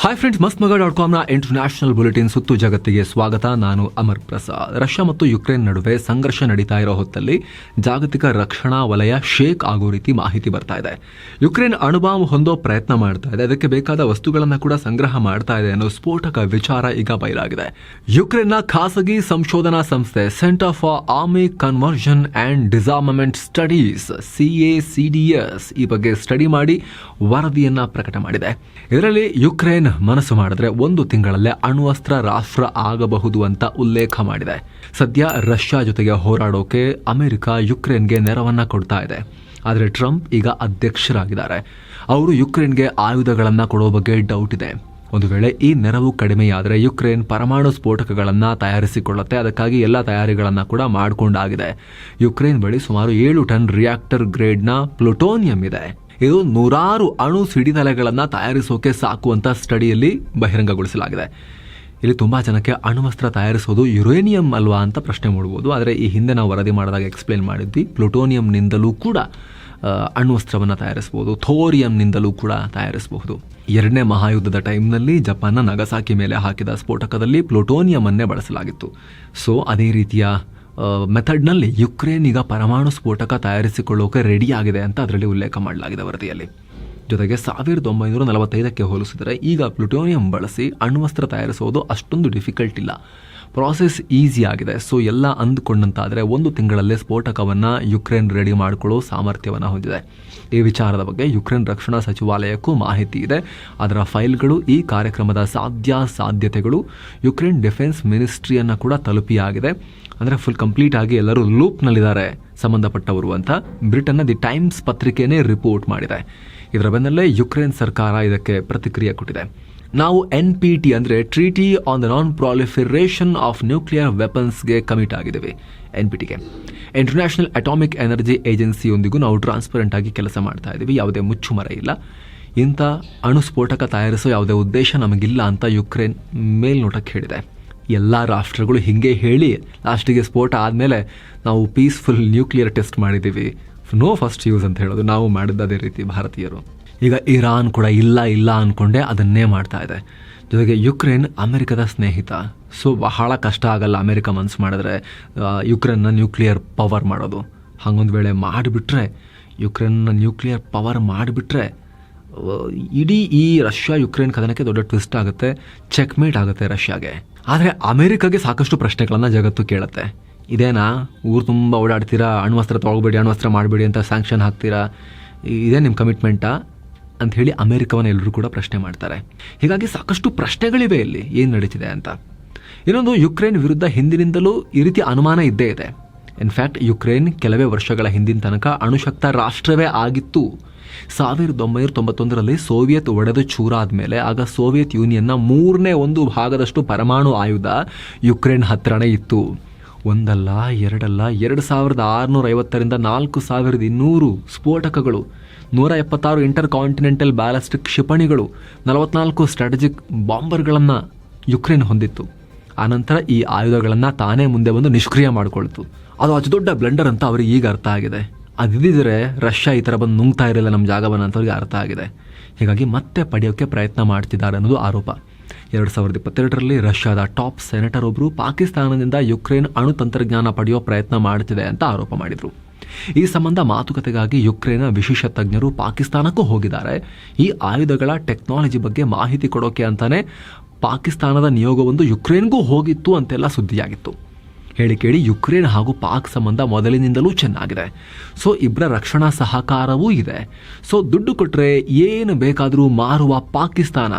Hi friends ಮಸ್ತ್ ಮಗ dot ಕಾಮ್ನ ಇಂಟರ್ನ್ಯಾಷನಲ್ ಬುಲೆಟಿನ್ ಸುತ್ತು ಜಗತ್ತಿಗೆ ಸ್ವಾಗತ. ನಾನು ಅಮರ್ ಪ್ರಸಾದ್. ರಷ್ಯಾ ಮತ್ತು ಯುಕ್ರೇನ್ ನಡುವೆ ಸಂಘರ್ಷ ನಡೀತಾ ಇರೋ ಹೊತ್ತಲ್ಲಿ ಜಾಗತಿಕ ರಕ್ಷಣಾ ವಲಯ ಶೇಕ್ ಆಗೋ ರೀತಿ ಮಾಹಿತಿ ಬರ್ತಾ ಇದೆ. ಯುಕ್ರೇನ್ ಅಣುಬಾಂಬ್ ಹೊಂದೋ ಪ್ರಯತ್ನ ಮಾಡ್ತಾ ಇದೆ. ಅದಕ್ಕೆ ಬೇಕಾದ ವಸ್ತುಗಳನ್ನು ಕೂಡ ಸಂಗ್ರಹ ಮಾಡ್ತಾ ಇದೆ ಅನ್ನೋ ಸ್ಫೋಟಕ ವಿಚಾರ ಈಗ ಬಯಲಾಗಿದೆ. ಯುಕ್ರೇನ್ನ ಖಾಸಗಿ ಸಂಶೋಧನಾ ಸಂಸ್ಥೆ Centre for Army Conversion and Disarmament Studies CACDS ಈ ಬಗ್ಗೆ ಸ್ಟಡಿ ಮಾಡಿ ವರದಿಯನ್ನು ಪ್ರಕಟ ಮಾಡಿದೆ. ಇದರಲ್ಲಿ ಯುಕ್ರೇನ್ ಮನಸ್ಸು ಮಾಡಿದ್ರೆ ಒಂದು ತಿಂಗಳಲ್ಲೇ ಅಣ್ವಸ್ತ್ರ, ರಾಷ್ಟ್ರ ಆಗಬಹುದು ಅಂತ ಉಲ್ಲೇಖ ಮಾಡಿದೆ. ಸದ್ಯ ರಷ್ಯಾ ಜೊತೆಗೆ ಹೋರಾಡೋಕೆ ಅಮೆರಿಕ ಯುಕ್ರೇನ್ಗೆ ನೆರವನ್ನ ಕೊಡ್ತಾ ಇದೆ. ಆದರೆ ಟ್ರಂಪ್ ಈಗ ಅಧ್ಯಕ್ಷರಾಗಿದ್ದಾರೆ. ಅವರು ಯುಕ್ರೇನ್ಗೆ ಆಯುಧಗಳನ್ನು ಕೊಡೋ ಬಗ್ಗೆ ಡೌಟ್ ಇದೆ. ಒಂದು ವೇಳೆ ಈ ನೆರವು ಕಡಿಮೆಯಾದರೆ ಯುಕ್ರೇನ್ ಪರಮಾಣು ಸ್ಫೋಟಕಗಳನ್ನು ತಯಾರಿಸಿಕೊಳ್ಳುತ್ತೆ. ಅದಕ್ಕಾಗಿ ಎಲ್ಲ ತಯಾರಿಗಳನ್ನು ಕೂಡ ಮಾಡಿಕೊಂಡಾಗಿದೆ. ಯುಕ್ರೇನ್ ಬಳಿ ಸುಮಾರು ಏಳು ಟನ್ ರಿಯಾಕ್ಟರ್ ಗ್ರೇಡ್ನ ಪ್ಲುಟೋನಿಯಂ ಇದೆ. ಇದು ನೂರಾರು ಅಣು ಸಿಡಿತಲೆಗಳನ್ನು ತಯಾರಿಸೋಕೆ ಸಾಕು ಅಂತ ಸ್ಟಡಿಯಲ್ಲಿ ಬಹಿರಂಗಗೊಳಿಸಲಾಗಿದೆ. ಇಲ್ಲಿ ತುಂಬ ಜನಕ್ಕೆ ಅಣುವಸ್ತ್ರ ತಯಾರಿಸೋದು ಯುರೇನಿಯಂ ಅಲ್ವಾ ಅಂತ ಪ್ರಶ್ನೆ ಮಾಡ್ಬೋದು. ಆದರೆ ಈ ಹಿಂದೆ ನಾವು ವರದಿ ಮಾಡಿದಾಗ ಎಕ್ಸ್ಪ್ಲೇನ್ ಮಾಡಿದ್ವಿ. ಪ್ಲುಟೋನಿಯಂನಿಂದಲೂ ಕೂಡ ಅಣುವಸ್ತ್ರವನ್ನು ತಯಾರಿಸಬಹುದು. ಥೋರಿಯಂನಿಂದಲೂ ಕೂಡ ತಯಾರಿಸಬಹುದು. ಎರಡನೇ ಮಹಾಯುದ್ಧದ ಟೈಮ್ನಲ್ಲಿ ಜಪಾನ್ನ ನಗಸಾಕಿ ಮೇಲೆ ಹಾಕಿದ ಸ್ಫೋಟಕದಲ್ಲಿ ಪ್ಲುಟೋನಿಯಮನ್ನೇ ಬಳಸಲಾಗಿತ್ತು. ಸೊ ಅದೇ ರೀತಿಯ ಮೆಥಡ್ನಲ್ಲಿ ಯುಕ್ರೇನ್ ಈಗ ಪರಮಾಣು ಸ್ಫೋಟಕ ತಯಾರಿಸಿಕೊಳ್ಳೋಕೆ ರೆಡಿ ಆಗಿದೆ ಅಂತ ಅದರಲ್ಲಿ ಉಲ್ಲೇಖ ಮಾಡಲಾಗಿದೆ ವರದಿಯಲ್ಲಿ. ಜೊತೆಗೆ ಸಾವಿರದ ಒಂಬೈನೂರ ನಲವತ್ತೈದಕ್ಕೆ ಹೋಲಿಸಿದರೆ ಈಗ ಪ್ಲುಟೋನಿಯಂ ಬಳಸಿ ಅಣ್ವಸ್ತ್ರ ತಯಾರಿಸೋದು ಅಷ್ಟೊಂದು ಡಿಫಿಕಲ್ಟ್ ಇಲ್ಲ. ಪ್ರಾಸೆಸ್ ಈಸಿ ಆಗಿದೆ. ಸೊ ಎಲ್ಲ ಅಂದುಕೊಂಡಂತಾದರೆ ಒಂದು ತಿಂಗಳಲ್ಲೇ ಸ್ಫೋಟಕವನ್ನು ಯುಕ್ರೇನ್ ರೆಡಿ ಮಾಡಿಕೊಳ್ಳೋ ಸಾಮರ್ಥ್ಯವನ್ನು ಹೊಂದಿದೆ. ಈ ವಿಚಾರದ ಬಗ್ಗೆ ಯುಕ್ರೇನ್ ರಕ್ಷಣಾ ಸಚಿವಾಲಯಕ್ಕೂ ಮಾಹಿತಿ ಇದೆ. ಅದರ ಫೈಲ್ಗಳು ಈ ಕಾರ್ಯಕ್ರಮದ ಸಾಧ್ಯ ಸಾಧ್ಯತೆಗಳು ಯುಕ್ರೇನ್ ಡಿಫೆನ್ಸ್ ಮಿನಿಸ್ಟ್ರಿಯನ್ನು ಕೂಡ ತಲುಪಿಯಾಗಿದೆ. ಅಂದರೆ ಫುಲ್ ಕಂಪ್ಲೀಟ್ ಆಗಿ ಎಲ್ಲರೂ ಲೂಪ್ನಲ್ಲಿದ್ದಾರೆ ಸಂಬಂಧಪಟ್ಟವರು ಅಂತ. ಬ್ರಿಟನ್ನ ದಿ ಟೈಮ್ಸ್ ಪತ್ರಿಕೆನೇ ರಿಪೋರ್ಟ್ ಮಾಡಿದೆ. ಇದರ ಬೆನ್ನಲ್ಲೇ ಯುಕ್ರೇನ್ ಸರ್ಕಾರ ಇದಕ್ಕೆ ಪ್ರತಿಕ್ರಿಯೆ ಕೊಟ್ಟಿದೆ. ನಾವು ಎನ್ ಪಿ ಟಿ ಅಂದರೆ treaty on the non proliferation of nuclear ವೆಪನ್ಸ್ಗೆ commit ಆಗಿದ್ದೇವೆ ಎನ್ ಪಿ ಟಿಗೆ ಇಂಟರ್ನ್ಯಾಷನಲ್ ಅಟಾಮಿಕ್ ಎನರ್ಜಿ ಏಜೆನ್ಸಿಯೊಂದಿಗೂ ನಾವು ಟ್ರಾನ್ಸ್ಪರೆಂಟ್ ಆಗಿ ಕೆಲಸ ಮಾಡ್ತಾ ಇದ್ದೀವಿ, ಯಾವುದೇ ಮುಚ್ಚುಮರ ಇಲ್ಲ. ಇಂಥ ಅಣುಸ್ಫೋಟಕ ತಯಾರಿಸೋ ಯಾವುದೇ ಉದ್ದೇಶ ನಮಗಿಲ್ಲ ಅಂತ ಯುಕ್ರೇನ್ ಮೇಲ್ನೋಟಕ್ಕೆ ಹೇಳಿದೆ. ಎಲ್ಲ ರಾಷ್ಟ್ರಗಳು ಹಿಂಗೆ ಹೇಳಿ ಲಾಸ್ಟಿಗೆ ಸ್ಫೋಟ ಆದಮೇಲೆ ನಾವು ಪೀಸ್ಫುಲ್ ನ್ಯೂಕ್ಲಿಯರ್ ಟೆಸ್ಟ್ ಮಾಡಿದ್ದೀವಿ. ನೋ ಫಸ್ಟ್ ಯೂಸ್ ಅಂತ ಹೇಳೋದು, ನಾವು ಮಾಡಿದ್ದ ಅದೇ ರೀತಿ, ಭಾರತೀಯರು. ಈಗ ಇರಾನ್ ಕೂಡ ಇಲ್ಲ ಇಲ್ಲ ಅಂದ್ಕೊಂಡೆ ಅದನ್ನೇ ಮಾಡ್ತಾ ಇದೆ. ಜೊತೆಗೆ ಯುಕ್ರೇನ್ ಅಮೆರಿಕದ ಸ್ನೇಹಿತ. ಸೊ, ಬಹಳ ಕಷ್ಟ ಆಗಲ್ಲ ಅಮೆರಿಕ ಮನ್ಸು ಮಾಡಿದ್ರೆ ಯುಕ್ರೇನ್ನ ನ್ಯೂಕ್ಲಿಯರ್ ಪವರ್ ಮಾಡೋದು. ಹಾಗೊಂದು ವೇಳೆ ಮಾಡಿಬಿಟ್ರೆ, ಯುಕ್ರೇನ್ನ ನ್ಯೂಕ್ಲಿಯರ್ ಪವರ್ ಮಾಡಿಬಿಟ್ರೆ ಇಡೀ ಈ ರಷ್ಯಾ ಯುಕ್ರೇನ್ ಕದನಕ್ಕೆ ದೊಡ್ಡ ಟ್ವಿಸ್ಟ್ ಆಗುತ್ತೆ, ಚೆಕ್ಮೇಟ್ ಆಗುತ್ತೆ ರಷ್ಯಾಗೆ. ಆದರೆ ಅಮೆರಿಕಾಗೆ ಸಾಕಷ್ಟು ಪ್ರಶ್ನೆಗಳನ್ನು ಜಗತ್ತು ಕೇಳುತ್ತೆ. ಇದೇನಾ? ಊರು ತುಂಬ ಓಡಾಡ್ತೀರಾ? ಅಣ್ವಸ್ತ್ರ ತೊಗೊಳ್ಬೇಡಿ ಅಣ್ವಸ್ತ್ರ ಮಾಡಬೇಡಿ ಅಂತ ಸ್ಯಾಂಕ್ಷನ್ ಹಾಕ್ತೀರಾ? ಇದೇ ನಿಮ್ಮ ಕಮಿಟ್ಮೆಂಟಾ ಅಂತ ಹೇಳಿ ಅಮೆರಿಕವನ್ನು ಎಲ್ಲರೂ ಕೂಡ ಪ್ರಶ್ನೆ ಮಾಡ್ತಾರೆ. ಹೀಗಾಗಿ ಸಾಕಷ್ಟು ಪ್ರಶ್ನೆಗಳಿವೆ ಇಲ್ಲಿ ಏನು ನಡೀತಿದೆ ಅಂತ. ಇನ್ನೊಂದು ಯುಕ್ರೇನ್ ವಿರುದ್ಧ ಹಿಂದಿನಿಂದಲೂ ಈ ರೀತಿ ಅನುಮಾನ ಇದ್ದೇ ಇದೆ. ಇನ್ಫ್ಯಾಕ್ಟ್ ಯುಕ್ರೇನ್ ಕೆಲವೇ ವರ್ಷಗಳ ಹಿಂದಿನ ತನಕ ಅಣುಶಕ್ತ ರಾಷ್ಟ್ರವೇ ಆಗಿತ್ತು. ಸಾವಿರದ ಒಂಬೈನೂರ ತೊಂಬತ್ತೊಂದರಲ್ಲಿ ಸೋವಿಯತ್ ಒಡೆದು ಚೂರಾದ ಮೇಲೆ ಆಗ ಸೋವಿಯತ್ ಯೂನಿಯನ್ನ ಮೂರನೇ ಒಂದು ಭಾಗದಷ್ಟು ಪರಮಾಣು ಆಯುಧ ಯುಕ್ರೇನ್ ಹತ್ತಿರನೇ ಇತ್ತು. ಒಂದಲ್ಲ, ಎರಡಲ್ಲ, ಎರಡು ಸಾವಿರದ ಆರುನೂರ ಐವತ್ತರಿಂದ ನಾಲ್ಕು ಸಾವಿರದ ಇನ್ನೂರು ಸ್ಫೋಟಕಗಳು, ನೂರ ಎಪ್ಪತ್ತಾರು ಇಂಟರ್ ಕಾಂಟಿನೆಂಟಲ್ ಬ್ಯಾಲಿಸ್ಟಿಕ್ ಕ್ಷಿಪಣಿಗಳು, ನಲವತ್ನಾಲ್ಕು ಸ್ಟ್ರಾಟಜಿಕ್ ಬಾಂಬರ್ಗಳನ್ನು ಯುಕ್ರೇನ್ ಹೊಂದಿತ್ತು. ಆನಂತರ ಈ ಆಯುಧಗಳನ್ನು ತಾನೇ ಮುಂದೆ ಬಂದು ನಿಷ್ಕ್ರಿಯ ಮಾಡಿಕೊಳ್ತು. ಅದು ಅತಿ ದೊಡ್ಡ ಬ್ಲೆಂಡರ್ ಅಂತ ಅವ್ರಿಗೆ ಈಗ ಅರ್ಥ ಆಗಿದೆ. ಅದಿದ್ದರೆ ರಷ್ಯಾ ಈ ಥರ ಬಂದು ನುಂಗ್ತಾ ಇರಲಿಲ್ಲ ನಮ್ಮ ಜಾಗವನ್ನು ಅಂತ ಅವ್ರಿಗೆ ಅರ್ಥ ಆಗಿದೆ. ಹೀಗಾಗಿ ಮತ್ತೆ ಪಡೆಯೋಕ್ಕೆ ಪ್ರಯತ್ನ ಮಾಡ್ತಿದ್ದಾರೆ ಅನ್ನೋದು ಆರೋಪ. ಎರಡು ಸಾವಿರದ ಇಪ್ಪತ್ತೆರಡರಲ್ಲಿ ರಷ್ಯಾದ ಟಾಪ್ ಸೆನೆಟರ್ ಒಬ್ಬರು ಪಾಕಿಸ್ತಾನದಿಂದ ಯುಕ್ರೇನ್ ಅಣು ತಂತ್ರಜ್ಞಾನ ಪಡೆಯುವ ಪ್ರಯತ್ನ ಮಾಡುತ್ತಿದೆ ಅಂತ ಆರೋಪ ಮಾಡಿದರು. ಈ ಸಂಬಂಧ ಮಾತುಕತೆಗಾಗಿ ಯುಕ್ರೇನ್ನ ವಿಶೇಷ ತಜ್ಞರು ಪಾಕಿಸ್ತಾನಕ್ಕೂ ಹೋಗಿದ್ದಾರೆ. ಈ ಆಯುಧಗಳ ಟೆಕ್ನಾಲಜಿ ಬಗ್ಗೆ ಮಾಹಿತಿ ಕೊಡೋಕೆ ಅಂತಾನೆ ಪಾಕಿಸ್ತಾನದ ನಿಯೋಗವೊಂದು ಯುಕ್ರೇನ್ಗೂ ಹೋಗಿತ್ತು ಅಂತೆಲ್ಲ ಸುದ್ದಿಯಾಗಿತ್ತು. ಹೇಳಿ ಕೇಳಿ ಯುಕ್ರೇನ್ ಹಾಗೂ ಪಾಕ್ ಸಂಬಂಧ ಮೊದಲಿನಿಂದಲೂ ಚೆನ್ನಾಗಿದೆ. ಸೊ ಇಬ್ಬರ ರಕ್ಷಣಾ ಸಹಕಾರವೂ ಇದೆ. ಸೊ, ದುಡ್ಡು ಕೊಟ್ಟರೆ ಏನು ಬೇಕಾದರೂ ಮಾರುವ ಪಾಕಿಸ್ತಾನ.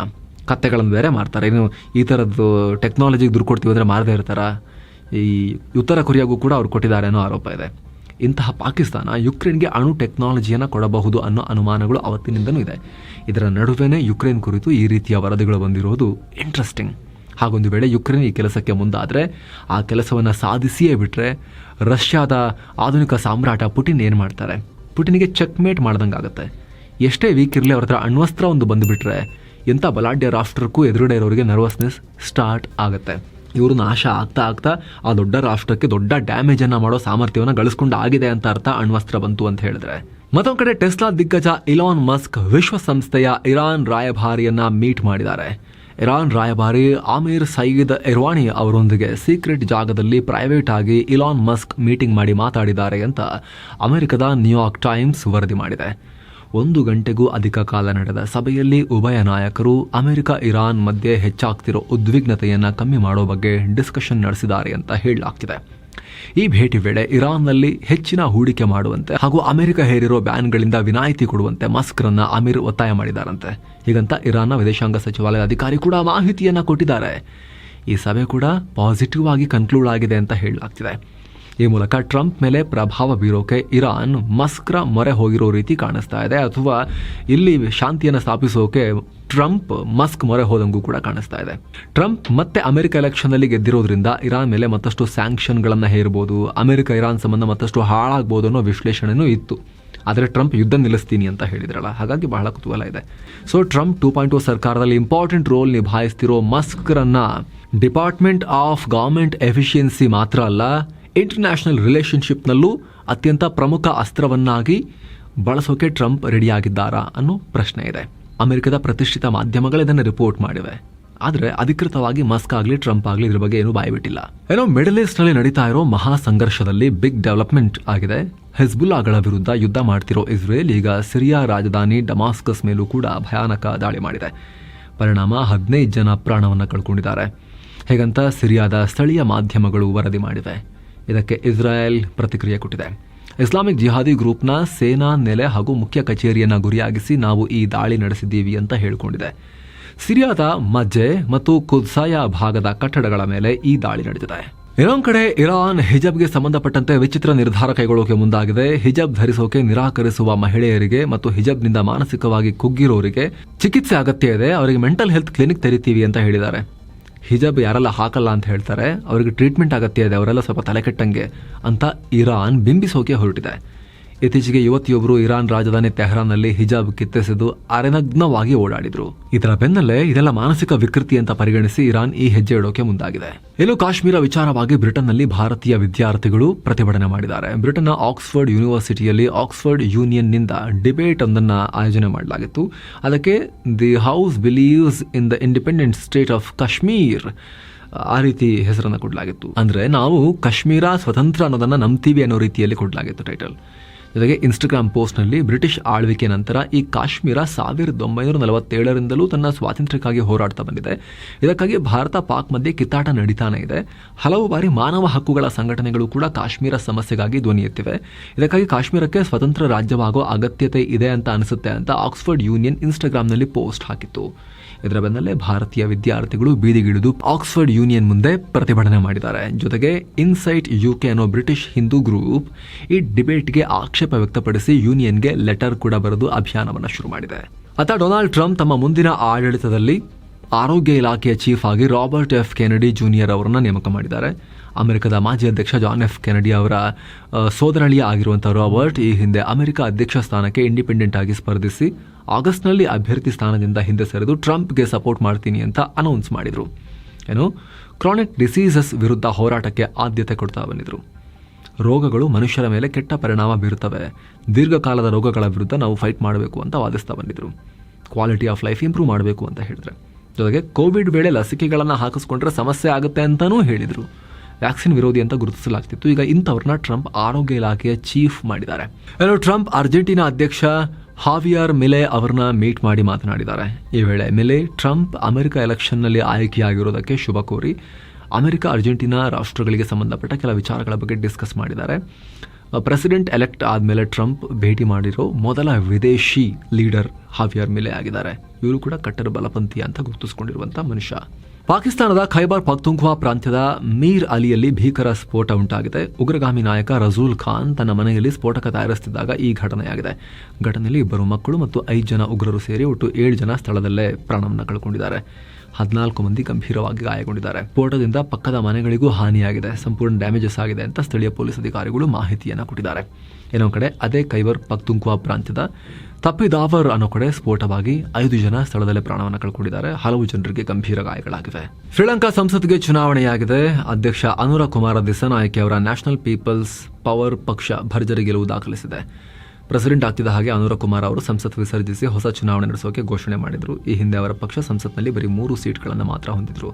ಕತ್ತೆಗಳನ್ನು ಬೇರೆ ಮಾಡ್ತಾರೆ ಇನ್ನು ಈ ಥರದ್ದು ಟೆಕ್ನಾಲಜಿಗೆ ದುಡ್ಡು ಕೊಡ್ತೀವಿ ಅಂದರೆ ಮಾರದೇ ಇರ್ತಾರೆ? ಈ ಉತ್ತರ ಕೊರಿಯಾಗೂ ಕೂಡ ಅವ್ರು ಕೊಟ್ಟಿದ್ದಾರೆ ಅನ್ನೋ ಆರೋಪ ಇದೆ. ಇಂತಹ ಪಾಕಿಸ್ತಾನ ಯುಕ್ರೇನ್ಗೆ ಅಣು ಟೆಕ್ನಾಲಜಿಯನ್ನು ಕೊಡಬಹುದು ಅನ್ನೋ ಅನುಮಾನಗಳು ಅವತ್ತಿನಿಂದನೂ ಇದೆ. ಇದರ ನಡುವೆನೇ ಯುಕ್ರೇನ್ ಕುರಿತು ಈ ರೀತಿಯ ವರದಿಗಳು ಬಂದಿರೋದು ಇಂಟ್ರೆಸ್ಟಿಂಗ್ ಹಾಗೊಂದು ವೇಳೆ ಯುಕ್ರೇನ್ ಈ ಕೆಲಸಕ್ಕೆ ಮುಂದಾದರೆ ಆ ಕೆಲಸವನ್ನು ಸಾಧಿಸಿಯೇ ಬಿಟ್ಟರೆ ರಷ್ಯಾದ ಆಧುನಿಕ ಸಾಮ್ರಾಟ ಪುಟಿನ್ ಏನು ಮಾಡ್ತಾರೆ? ಪುಟಿನಿಗೆ ಚೆಕ್ಮೇಟ್ ಮಾಡ್ದಂಗಾಗುತ್ತೆ. ಎಷ್ಟೇ ವೀಕ್ ಇರಲಿ ಅವ್ರ ಹತ್ರ ಅಣ್ವಸ್ತ್ರ ಒಂದು ಬಂದುಬಿಟ್ರೆ ಎಂಥ ಬಲಾಢ್ಯ ರಾಷ್ಟ್ರಕ್ಕೂ ಎದುರುಗಡೆ ಇರೋರಿಗೆ ನರ್ವಸ್ನೆಸ್ ಸ್ಟಾರ್ಟ್ ಆಗುತ್ತೆ. ಇವರು ನಾಶ ಆಗ್ತಾ ಆಗ್ತಾ ಆ ದೊಡ್ಡ ರಾಷ್ಟ್ರಕ್ಕೆ ದೊಡ್ಡ ಡ್ಯಾಮೇಜನ್ನು ಮಾಡೋ ಸಾಮರ್ಥ್ಯವನ್ನು ಗಳಿಸ್ಕೊಂಡು ಆಗಿದೆ ಅಂತ ಅರ್ಥ ಅಣ್ವಸ್ತ್ರ ಬಂತು ಅಂತ ಹೇಳಿದ್ರೆ. ಮತ್ತೊಂದು ಕಡೆ ಟೆಸ್ಲಾ ದಿಗ್ಗಜ ಇಲಾನ್ ಮಸ್ಕ್ ವಿಶ್ವಸಂಸ್ಥೆಯ ಇರಾನ್ ರಾಯಭಾರಿಯನ್ನ ಮೀಟ್ ಮಾಡಿದ್ದಾರೆ. ಇರಾನ್ ರಾಯಭಾರಿ ಆಮೀರ್ ಸಯೀದ್ ಇರ್ವಾಣಿ ಅವರೊಂದಿಗೆ ಸೀಕ್ರೆಟ್ ಜಾಗದಲ್ಲಿ ಪ್ರೈವೇಟ್ ಆಗಿ ಇಲಾನ್ ಮಸ್ಕ್ ಮೀಟಿಂಗ್ ಮಾಡಿ ಮಾತಾಡಿದ್ದಾರೆ ಅಂತ ಅಮೆರಿಕದ ನ್ಯೂಯಾರ್ಕ್ ಟೈಮ್ಸ್ ವರದಿ ಮಾಡಿದೆ. ಒಂದು ಗಂಟೆಗೂ ಅಧಿಕ ಕಾಲ ನಡೆದ ಸಭೆಯಲ್ಲಿ ಉಭಯ ನಾಯಕರು ಅಮೆರಿಕ ಇರಾನ್ ಮಧ್ಯೆ ಹೆಚ್ಚಾಗ್ತಿರೋ ಉದ್ವಿಗ್ನತೆಯನ್ನು ಕಮ್ಮಿ ಮಾಡೋ ಬಗ್ಗೆ ಡಿಸ್ಕಷನ್ ನಡೆಸಿದ್ದಾರೆ ಅಂತ ಹೇಳಲಾಗ್ತಿದೆ. ಈ ಭೇಟಿ ವೇಳೆ ಇರಾನ್ನಲ್ಲಿ ಹೆಚ್ಚಿನ ಹೂಡಿಕೆ ಮಾಡುವಂತೆ ಹಾಗೂ ಅಮೆರಿಕ ಹೇರಿರೋ ಬ್ಯಾನ್ಗಳಿಂದ ವಿನಾಯಿತಿ ಕೊಡುವಂತೆ ಮಸ್ಕ್ರನ್ನ ಅಮೀರ್ ಒತ್ತಾಯ ಮಾಡಿದಾರಂತೆ ಹೀಗಂತ ಇರಾನ್ನ ವಿದೇಶಾಂಗ ಸಚಿವಾಲಯದ ಅಧಿಕಾರಿ ಕೂಡ ಮಾಹಿತಿಯನ್ನು ಕೊಟ್ಟಿದ್ದಾರೆ. ಈ ಸಭೆ ಕೂಡ ಪಾಸಿಟಿವ್ ಆಗಿ ಕನ್ಕ್ಲೂಡ್ ಆಗಿದೆ ಅಂತ ಹೇಳಲಾಗ್ತಿದೆ. ಈ ಮೂಲಕ ಟ್ರಂಪ್ ಮೇಲೆ ಪ್ರಭಾವ ಬೀರೋಕೆ ಇರಾನ್ ಮಸ್ಕ್ರ ಮೊರೆ ಹೋಗಿರೋ ರೀತಿ ಕಾಣಿಸ್ತಾ ಇದೆ, ಅಥವಾ ಇಲ್ಲಿ ಶಾಂತಿಯನ್ನು ಸ್ಥಾಪಿಸೋಕೆ ಟ್ರಂಪ್ ಮಸ್ಕ್ ಮೊರೆ ಹೋದಂಗೂ ಕೂಡ ಕಾಣಿಸ್ತಾ ಇದೆ. ಟ್ರಂಪ್ ಮತ್ತೆ ಅಮೆರಿಕ ಎಲೆಕ್ಷನ್ ಅಲ್ಲಿ ಗೆದ್ದಿರೋದ್ರಿಂದ ಇರಾನ್ ಮೇಲೆ ಮತ್ತಷ್ಟು ಸ್ಯಾಂಕ್ಷನ್ಗಳನ್ನು ಹೇರಬಹುದು ಅಮೆರಿಕ ಇರಾನ್ ಸಂಬಂಧ ಮತ್ತಷ್ಟು ಹಾಳಾಗಬಹುದು ಅನ್ನೋ ವಿಶ್ಲೇಷಣೆನೂ ಇತ್ತು. ಆದರೆ ಟ್ರಂಪ್ ಯುದ್ಧ ನಿಲ್ಲಿಸ್ತೀನಿ ಅಂತ ಹೇಳಿದ್ರಲ್ಲ, ಹಾಗಾಗಿ ಬಹಳ ಕುತೂಹಲ ಇದೆ. So Trump two point two ಸರ್ಕಾರದಲ್ಲಿ ಇಂಪಾರ್ಟೆಂಟ್ ರೋಲ್ ನಿಭಾಯಿಸ್ತಿರೋ ಮಸ್ಕ್ರನ್ನ ಡಿಪಾರ್ಟ್ಮೆಂಟ್ ಆಫ್ ಗೌರ್ಮೆಂಟ್ ಎಫಿಷಿಯನ್ಸಿ ಮಾತ್ರ ಅಲ್ಲ ಇಂಟರ್ನ್ಯಾಷನಲ್ ರಿಲೇಷನ್ಶಿಪ್ನಲ್ಲೂ ಅತ್ಯಂತ ಪ್ರಮುಖ ಅಸ್ತ್ರವನ್ನಾಗಿ ಬಳಸೋಕೆ ಟ್ರಂಪ್ ರೆಡಿಯಾಗಿದ್ದಾರಾ ಅನ್ನೋ ಪ್ರಶ್ನೆ ಇದೆ. ಅಮೆರಿಕದ ಪ್ರತಿಷ್ಠಿತ ಮಾಧ್ಯಮಗಳು ಇದನ್ನು ರಿಪೋರ್ಟ್ ಮಾಡಿವೆ. ಆದರೆ ಅಧಿಕೃತವಾಗಿ ಮಸ್ಕ್ ಆಗಲಿ, ಟ್ರಂಪ್ ಆಗಲಿ ಇದ್ರ ಬಗ್ಗೆ ಏನೂ ಬಾಯ್ಬಿಟ್ಟಿಲ್ಲ ಏನೋ ಮಿಡಲ್ ಈಸ್ಟ್ನಲ್ಲಿ ನಡೀತಾ ಇರೋ ಮಹಾ ಸಂಘರ್ಷದಲ್ಲಿ ಬಿಗ್ ಡೆವಲಪ್ಮೆಂಟ್ ಆಗಿದೆ. ಹೆಜ್ಬುಲ್ಲಾಗಳ ವಿರುದ್ಧ ಯುದ್ಧ ಮಾಡ್ತಿರೋ ಇಸ್ರೇಲ್ ಈಗ ಸಿರಿಯಾ ರಾಜಧಾನಿ ಡಮಾಸ್ಕಸ್ ಮೇಲೂ ಕೂಡ ಭಯಾನಕ ದಾಳಿ ಮಾಡಿದೆ. ಪರಿಣಾಮ ಹದಿನೈದು ಜನ ಪ್ರಾಣವನ್ನು ಕಳ್ಕೊಂಡಿದ್ದಾರೆ. ಹೇಗಂತ ಸಿರಿಯಾದ ಸ್ಥಳೀಯ ಮಾಧ್ಯಮಗಳು ವರದಿ ಮಾಡಿವೆ. ಇದಕ್ಕೆ ಇಸ್ರಾಯೇಲ್ ಪ್ರತಿಕ್ರಿಯೆ ಕೊಟ್ಟಿದೆ. ಇಸ್ಲಾಮಿಕ್ ಜಿಹಾದಿ ಗ್ರೂಪ್ನ ಸೇನಾ ನೆಲೆ ಹಾಗೂ ಮುಖ್ಯ ಕಚೇರಿಯನ್ನು ಗುರಿಯಾಗಿಸಿ ನಾವು ಈ ದಾಳಿ ನಡೆಸಿದ್ದೀವಿ ಅಂತ ಹೇಳಿಕೊಂಡಿದೆ. ಸಿರಿಯಾದ ಮಜ್ಜೆ ಮತ್ತು ಕುದ್ಸಾಯ ಭಾಗದ ಕಟ್ಟಡಗಳ ಮೇಲೆ ಈ ದಾಳಿ ನಡೆದಿದೆ. ಇನ್ನೊಂದು ಕಡೆ ಇರಾನ್ ಹಿಜಬ್ಗೆ ಸಂಬಂಧಪಟ್ಟಂತೆ ವಿಚಿತ್ರ ನಿರ್ಧಾರ ಕೈಗೊಳ್ಳೋಕೆ ಮುಂದಾಗಿದೆ. ಹಿಜಬ್ ಧರಿಸೋಕೆ ನಿರಾಕರಿಸುವ ಮಹಿಳೆಯರಿಗೆ ಮತ್ತು ಹಿಜಬ್ನಿಂದ ಮಾನಸಿಕವಾಗಿ ಕುಗ್ಗಿರೋರಿಗೆ ಚಿಕಿತ್ಸೆ ಅಗತ್ಯ ಇದೆ. ಅವರಿಗೆ ಮೆಂಟಲ್ ಹೆಲ್ತ್ ಕ್ಲಿನಿಕ್ ತೆರಿತೀವಿ ಅಂತ ಹೇಳಿದ್ದಾರೆ. ಹಿಜಬ್ ಯಾರೆಲ್ಲ ಹಾಕಲ್ಲ ಅಂತ ಹೇಳ್ತಾರೆ, ಅವರಿಗೆ ಟ್ರೀಟ್ಮೆಂಟ್ ಅಗತ್ಯ ಇದೆ, ಅವರೆಲ್ಲ ಸ್ವಲ್ಪ ತಲೆ ಕೆಟ್ಟಂಗೆ ಅಂತ ಇರಾನ್ ಬಿಂಬಿಸೋಕೆ ಹೊರಟಿದೆ. ಇತ್ತೀಚೆಗೆ ಯುವತಿಯೊಬ್ಬರು ಇರಾನ್ ರಾಜಧಾನಿ ತೆಹರಾನ್ನಲ್ಲಿ ಹಿಜಾಬ್ ಕಿತ್ತೆಸೆದು ಅರೆನಗ್ನವಾಗಿ ಓಡಾಡಿದ್ರು. ಇದರ ಬೆನ್ನಲ್ಲೇ ಇದೆಲ್ಲ ಮಾನಸಿಕ ವಿಕೃತಿ ಅಂತ ಪರಿಗಣಿಸಿ ಇರಾನ್ ಈ ಹೆಜ್ಜೆ ಇಡೋಕೆ ಮುಂದಾಗಿದೆ. ಇನ್ನು ಕಾಶ್ಮೀರ ವಿಚಾರವಾಗಿ ಬ್ರಿಟನ್ನಲ್ಲಿ ಭಾರತೀಯ ವಿದ್ಯಾರ್ಥಿಗಳು ಪ್ರತಿಭಟನೆ ಮಾಡಿದ್ದಾರೆ. ಬ್ರಿಟನ್ನ ಆಕ್ಸ್ಫರ್ಡ್ ಯೂನಿವರ್ಸಿಟಿಯಲ್ಲಿ ಆಕ್ಸ್ಫರ್ಡ್ ಯೂನಿಯನ್ನಿಂದ ಡಿಬೇಟ್ ಒಂದನ್ನ ಆಯೋಜನೆ ಮಾಡಲಾಗಿತ್ತು. ಅದಕ್ಕೆ the house believes in the independent state of Kashmir ಆ ರೀತಿ ಹೆಸರನ್ನು ಕೊಡಲಾಗಿತ್ತು. ಅಂದ್ರೆ ನಾವು ಕಾಶ್ಮೀರ ಸ್ವತಂತ್ರ ಅನ್ನೋದನ್ನ ನಂಬ್ತೀವಿ ಅನ್ನೋ ರೀತಿಯಲ್ಲಿ ಕೊಡಲಾಗಿತ್ತು ಟೈಟಲ್. ಜೊತೆಗೆ ಇನ್ಸ್ಟಾಗ್ರಾಮ್ ಪೋಸ್ಟ್ನಲ್ಲಿ ಬ್ರಿಟಿಷ್ ಆಳ್ವಿಕೆ ನಂತರ ಈ ಕಾಶ್ಮೀರ ಸಾವಿರದ ಒಂಬೈನೂರ ನಲವತ್ತೇಳರಿಂದಲೂ ತನ್ನ ಸ್ವಾತಂತ್ರ್ಯಕ್ಕಾಗಿ ಹೋರಾಡ್ತಾ ಬಂದಿದೆ. ಇದಕ್ಕಾಗಿ ಭಾರತ ಪಾಕ್ ಮಧ್ಯೆ ಕಿತ್ತಾಟ ನಡೀತಾನೆ ಇದೆ. ಹಲವು ಬಾರಿ ಮಾನವ ಹಕ್ಕುಗಳ ಸಂಘಟನೆಗಳು ಕೂಡ ಕಾಶ್ಮೀರ ಸಮಸ್ಯೆಗಾಗಿ ಧ್ವನಿ ಎತ್ತಿವೆ. ಇದಕ್ಕಾಗಿ ಕಾಶ್ಮೀರಕ್ಕೆ ಸ್ವತಂತ್ರ ರಾಜ್ಯವಾಗೋ ಅಗತ್ಯತೆ ಇದೆ ಅಂತ ಅನಿಸುತ್ತೆ ಅಂತ ಆಕ್ಸ್ಫರ್ಡ್ ಯೂನಿಯನ್ ಇನ್ಸ್ಟಾಗ್ರಾಮ್ನಲ್ಲಿ ಪೋಸ್ಟ್ ಹಾಕಿತ್ತು. ಇದರ ಬೆನ್ನಲ್ಲೇ ಭಾರತೀಯ ವಿದ್ಯಾರ್ಥಿಗಳು ಬೀದಿಗಿಳಿದು ಆಕ್ಸ್ಫರ್ಡ್ ಯೂನಿಯನ್ ಮುಂದೆ ಪ್ರತಿಭಟನೆ ಮಾಡಿದ್ದಾರೆ. ಜೊತೆಗೆ ಇನ್ಸೈಟ್ ಯುಕೆ ಅನ್ನೋ ಬ್ರಿಟಿಷ್ ಹಿಂದೂ ಗ್ರೂಪ್ ಈ ಡಿಬೇಟ್ಗೆ ಆಕ್ಷೇಪ ವ್ಯಕ್ತಪಡಿಸಿ ಯೂನಿಯನ್ಗೆ ಲೆಟರ್ ಕೂಡ ಬರೆದು ಅಭಿಯಾನವನ್ನು ಶುರು ಮಾಡಿದೆ. ಅತ ಡೊನಾಲ್ಡ್ ಟ್ರಂಪ್ ತಮ್ಮ ಮುಂದಿನ ಆಡಳಿತದಲ್ಲಿ ಆರೋಗ್ಯ ಇಲಾಖೆಯ ಚೀಫ್ ಆಗಿ ರಾಬರ್ಟ್ ಎಫ್. ಕೆನಡಿ ಜೂನಿಯರ್ ಅವರನ್ನು ನೇಮಕ ಮಾಡಿದ್ದಾರೆ. ಅಮೆರಿಕದ ಮಾಜಿ ಅಧ್ಯಕ್ಷ ಜಾನ್ ಎಫ್ ಕೆನಡಿ ಅವರ ಸೋದರಳಿಯ ಆಗಿರುವಂಥ ರಾಬರ್ಟ್ ಈ ಹಿಂದೆ ಅಮೆರಿಕ ಅಧ್ಯಕ್ಷ ಸ್ಥಾನಕ್ಕೆ ಇಂಡಿಪೆಂಡೆಂಟ್ ಆಗಿ ಸ್ಪರ್ಧಿಸಿ ಆಗಸ್ಟ್ನಲ್ಲಿ ಅಭ್ಯರ್ಥಿ ಸ್ಥಾನದಿಂದ ಹಿಂದೆ ಸರಿದು ಟ್ರಂಪ್ಗೆ ಸಪೋರ್ಟ್ ಮಾಡ್ತೀನಿ ಅಂತ ಅನೌನ್ಸ್ ಮಾಡಿದರು. ಏನು? ಕ್ರಾನಿಕ್ ಡಿಸೀಸಸ್ ವಿರುದ್ಧ ಹೋರಾಟಕ್ಕೆ ಆದ್ಯತೆ ಕೊಡ್ತಾ ಬಂದಿದ್ರು. ರೋಗಗಳು ಮನುಷ್ಯರ ಮೇಲೆ ಕೆಟ್ಟ ಪರಿಣಾಮ ಬೀರುತ್ತವೆ. ದೀರ್ಘಕಾಲದ ರೋಗಗಳ ವಿರುದ್ಧ ನಾವು ಫೈಟ್ ಮಾಡಬೇಕು ಅಂತ ವಾದಿಸ್ತಾ ಬಂದಿದ್ರು. ಕ್ವಾಲಿಟಿ ಆಫ್ ಲೈಫ್ ಇಂಪ್ರೂವ್ ಮಾಡಬೇಕು ಅಂತ ಹೇಳಿದ್ರೆ. ಜೊತೆಗೆ ಕೋವಿಡ್ ವೇಳೆ ಲಸಿಕೆಗಳನ್ನು ಹಾಕಿಸ್ಕೊಂಡ್ರೆ ಸಮಸ್ಯೆ ಆಗುತ್ತೆ ಅಂತಲೂ ಹೇಳಿದರು. ವ್ಯಾಕ್ಸಿನ್ ವಿರೋಧಿ ಅಂತ ಗುರುತಿಸಲಾಗ್ತಿತ್ತು. ಈಗ ಇಂಥವ್ರನ್ನ ಟ್ರಂಪ್ ಆರೋಗ್ಯ ಇಲಾಖೆಯ ಚೀಫ್ ಮಾಡಿದ್ದಾರೆ. ಏನು ಟ್ರಂಪ್ ಅರ್ಜೆಂಟೀನಾ ಅಧ್ಯಕ್ಷ ಹಾವಿಯರ್ ಮಿಲೆ ಅವರನ್ನ ಮೀಟ್ ಮಾಡಿ ಮಾತನಾಡಿದ್ದಾರೆ. ಈ ವೇಳೆ ಮಿಲೆ ಟ್ರಂಪ್ ಅಮೆರಿಕ ಎಲೆಕ್ಷನ್ನಲ್ಲಿ ಆಯ್ಕೆಯಾಗಿರೋದಕ್ಕೆ ಶುಭ ಕೋರಿ ಅಮೆರಿಕ, ಅರ್ಜೆಂಟೀನಾ ರಾಷ್ಟ್ರಗಳಿಗೆ ಸಂಬಂಧಪಟ್ಟ ಕೆಲ ವಿಚಾರಗಳ ಬಗ್ಗೆ ಡಿಸ್ಕಸ್ ಮಾಡಿದ್ದಾರೆ. ಪ್ರೆಸಿಡೆಂಟ್ ಎಲೆಕ್ಟ್ ಆದಮೇಲೆ ಟ್ರಂಪ್ ಭೇಟಿ ಮಾಡಿರೋ ಮೊದಲ ವಿದೇಶಿ ಲೀಡರ್ ಹಾವಿಯರ್ ಮಿಲೆ ಆಗಿದ್ದಾರೆ. ಇವರು ಕೂಡ ಕಟ್ಟರ್ ಬಲಪಂಥಿ ಅಂತ ಗುರುತಿಸಿಕೊಂಡಿರುವಂಥ ಮನುಷ್ಯ. ಪಾಕಿಸ್ತಾನದ ಖೈಬರ್ ಪಖ್ತುಂಖ್ವಾ ಪ್ರಾಂತ್ಯದ ಮೀರ್ ಅಲಿಯಲ್ಲಿ ಭೀಕರ ಸ್ಫೋಟ ಉಂಟಾಗಿದೆ. ಉಗ್ರಗಾಮಿ ನಾಯಕ ರಜೂಲ್ ಖಾನ್ ತನ್ನ ಮನೆಯಲ್ಲಿ ಸ್ಫೋಟಕ ತಯಾರಿಸುತ್ತಿದ್ದಾಗ ಈ ಘಟನೆಯಾಗಿದೆ. ಘಟನೆಯಲ್ಲಿ ಇಬ್ಬರು ಮಕ್ಕಳು ಮತ್ತು ಐದು ಜನ ಉಗ್ರರು ಸೇರಿ ಒಟ್ಟು ಏಳು ಜನ ಸ್ಥಳದಲ್ಲೇ ಪ್ರಾಣವನ್ನು ಕಳ್ಕೊಂಡಿದ್ದಾರೆ. ಹದಿನಾಲ್ಕು ಮಂದಿ ಗಂಭೀರವಾಗಿ ಗಾಯಗೊಂಡಿದ್ದಾರೆ. ಸ್ಫೋಟದಿಂದ ಪಕ್ಕದ ಮನೆಗಳಿಗೂ ಹಾನಿಯಾಗಿದೆ. ಸಂಪೂರ್ಣ ಡ್ಯಾಮೇಜಸ್ ಆಗಿದೆ ಅಂತ ಸ್ಥಳೀಯ ಪೊಲೀಸ್ ಅಧಿಕಾರಿಗಳು ಮಾಹಿತಿಯನ್ನು ಕೊಟ್ಟಿದ್ದಾರೆ. ಇನ್ನೊಂದು ಕಡೆ, ಅದೇ ಖೈಬರ್ ಪಕ್ತುಂಕ್ವಾ ಪ್ರಾಂತ್ಯದ ತಪ್ಪಿದಾವರ್ ಅನ್ನೋ ಕಡೆ ಸ್ಫೋಟವಾಗಿ ಐದು ಜನ ಸ್ಥಳದಲ್ಲೇ ಪ್ರಾಣವನ್ನು ಕಳ್ಕೊಂಡಿದ್ದಾರೆ. ಹಲವು ಜನರಿಗೆ ಗಂಭೀರ ಗಾಯಗಳಾಗಿವೆ. ಶ್ರೀಲಂಕಾ ಸಂಸತ್ಗೆ ಚುನಾವಣೆಯಾಗಿದೆ. ಅಧ್ಯಕ್ಷ ಅನುರ ಕುಮಾರ ದಿಸನಾಯಕೆ ಅವರ ನ್ಯಾಷನಲ್ ಪೀಪಲ್ಸ್ ಪವರ್ ಪಕ್ಷ ಭರ್ಜರಿ ಗೆಲುವು ದಾಖಲಿಸಿದೆ. ಪ್ರೆಸಿಡೆಂಟ್ ಆಗ್ತಿದ್ದ ಹಾಗೆ ಅನುರ ಕುಮಾರ್ ಅವರು ಸಂಸತ್ ವಿಸರ್ಜಿಸಿ ಹೊಸ ಚುನಾವಣೆ ನಡೆಸೋಕೆ ಘೋಷಣೆ ಮಾಡಿದರು. ಈ ಹಿಂದೆ ಅವರ ಪಕ್ಷ ಸಂಸತ್ನಲ್ಲಿ ಬರೀ ಮೂರು ಸೀಟ್ಗಳನ್ನು ಮಾತ್ರ ಹೊಂದಿದ್ರು.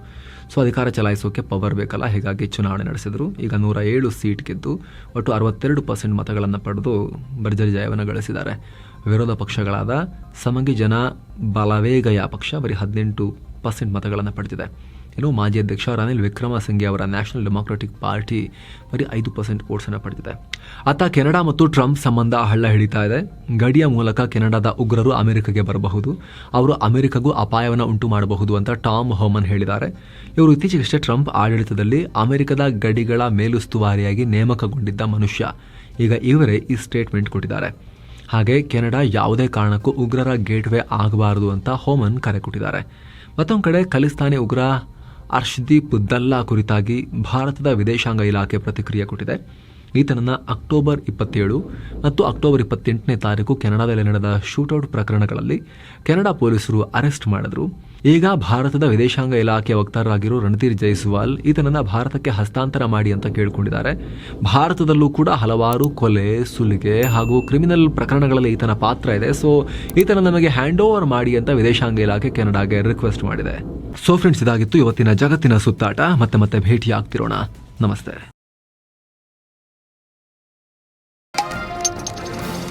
ಸೊ, ಅಧಿಕಾರ ಚಲಾಯಿಸೋಕೆ ಪವರ್ ಬೇಕಲ್ಲ, ಹೀಗಾಗಿ ಚುನಾವಣೆ ನಡೆಸಿದರು. ಈಗ ನೂರ ಏಳು ಸೀಟ್ ಗೆದ್ದು ಒಟ್ಟು ಅರವತ್ತೆರಡು ಪರ್ಸೆಂಟ್ ಮತಗಳನ್ನು ಪಡೆದು ಭರ್ಜರಿ ಜಯವನ್ನು ಗಳಿಸಿದ್ದಾರೆ. ವಿರೋಧ ಪಕ್ಷಗಳಾದ ಸಮಗಿ ಜನ ಬಲವೇಗಯ ಪಕ್ಷ ಬರೀ ಹದಿನೆಂಟು ಪರ್ಸೆಂಟ್ ಮತಗಳನ್ನು ಪಡೆದಿದೆ. ಇನ್ನು ಮಾಜಿ ಅಧ್ಯಕ್ಷ ರನಿಲ್ ವಿಕ್ರಮಸಿಂಘೆ ಅವರ ನ್ಯಾಷನಲ್ ಡೆಮಾಕ್ರೆಟಿಕ್ ಪಾರ್ಟಿ ಬರೀ ಐದು ಪರ್ಸೆಂಟ್ ಓಟ್ಸನ್ನು ಪಡೆದಿದೆ. ಆತ ಕೆನಡಾ ಮತ್ತು ಟ್ರಂಪ್ ಸಂಬಂಧ ಹಳ್ಳ ಹಿಡಿತಾ ಇದೆ. ಗಡಿಯ ಮೂಲಕ ಕೆನಡಾದ ಉಗ್ರರು ಅಮೆರಿಕಗೆ ಬರಬಹುದು. ಅವರು ಅಮೆರಿಕಗೂ ಅಪಾಯವನ್ನು ಉಂಟು ಮಾಡಬಹುದು ಅಂತ ಟಾಮ್ ಹೋಮನ್ ಹೇಳಿದ್ದಾರೆ. ಇವರು ಇತ್ತೀಚೆಗಷ್ಟೇ ಟ್ರಂಪ್ ಆಡಳಿತದಲ್ಲಿ ಅಮೆರಿಕದ ಗಡಿಗಳ ಮೇಲುಸ್ತುವಾರಿಯಾಗಿ ನೇಮಕಗೊಂಡಿದ್ದ ಮನುಷ್ಯ. ಈಗ ಇವರೇ ಈ ಸ್ಟೇಟ್ಮೆಂಟ್ ಕೊಟ್ಟಿದ್ದಾರೆ. ಹಾಗೆ ಕೆನಡಾ ಯಾವುದೇ ಕಾರಣಕ್ಕೂ ಉಗ್ರರ ಗೇಟ್ವೇ ಆಗಬಾರದು ಅಂತ ಹೋಮನ್ ಕರೆ ಕೊಟ್ಟಿದ್ದಾರೆ. ಮತ್ತೊಂದು ಕಡೆ ಖಲಿಸ್ತಾನಿ ಉಗ್ರ ಅರ್ಷದೀಪ್ ದಲ್ಲಾ ಕುರಿತಾಗಿ ಭಾರತದ ವಿದೇಶಾಂಗ ಇಲಾಖೆ ಪ್ರತಿಕ್ರಿಯೆ ಕೊಟ್ಟಿದೆ. ಈತನನ್ನ ಅಕ್ಟೋಬರ್ ಇಪ್ಪತ್ತೇಳು ಮತ್ತು ಅಕ್ಟೋಬರ್ ಇಪ್ಪತ್ತೆಂಟನೇ ತಾರೀಕು ಕೆನಡಾದಲ್ಲಿ ನಡೆದ ಶೂಟೌಟ್ ಪ್ರಕರಣಗಳಲ್ಲಿ ಕೆನಡಾ ಪೊಲೀಸರು ಅರೆಸ್ಟ್ ಮಾಡಿದರು. ಈಗ ಭಾರತದ ವಿದೇಶಾಂಗ ಇಲಾಖೆಯ ವಕ್ತಾರರಾಗಿರೋ ರಣಧೀರ್ ಜೈಸ್ವಾಲ್ ಈತನನ್ನು ಭಾರತಕ್ಕೆ ಹಸ್ತಾಂತರ ಮಾಡಿ ಅಂತ ಕೇಳಿಕೊಂಡಿದ್ದಾರೆ. ಭಾರತದಲ್ಲೂ ಕೂಡ ಹಲವಾರು ಕೊಲೆ, ಸುಲಿಗೆ ಹಾಗೂ ಕ್ರಿಮಿನಲ್ ಪ್ರಕರಣಗಳಲ್ಲಿ ಈತನ ಪಾತ್ರ ಇದೆ. ಸೊ ಈತನ ನಮಗೆ ಹ್ಯಾಂಡ್ ಓವರ್ ಮಾಡಿ ಅಂತ ವಿದೇಶಾಂಗ ಇಲಾಖೆ ಕೆನಡಾಗೆ ರಿಕ್ವೆಸ್ಟ್ ಮಾಡಿದೆ. ಸೊ ಫ್ರೆಂಡ್ಸ್ ಇದಾಗಿತ್ತು ಇವತ್ತಿನ ಜಗತ್ತಿನ ಸುತ್ತಾಟ. ಮತ್ತೆ ಮತ್ತೆ ಭೇಟಿ ಆಗ್ತಿರೋಣ ನಮಸ್ತೆ.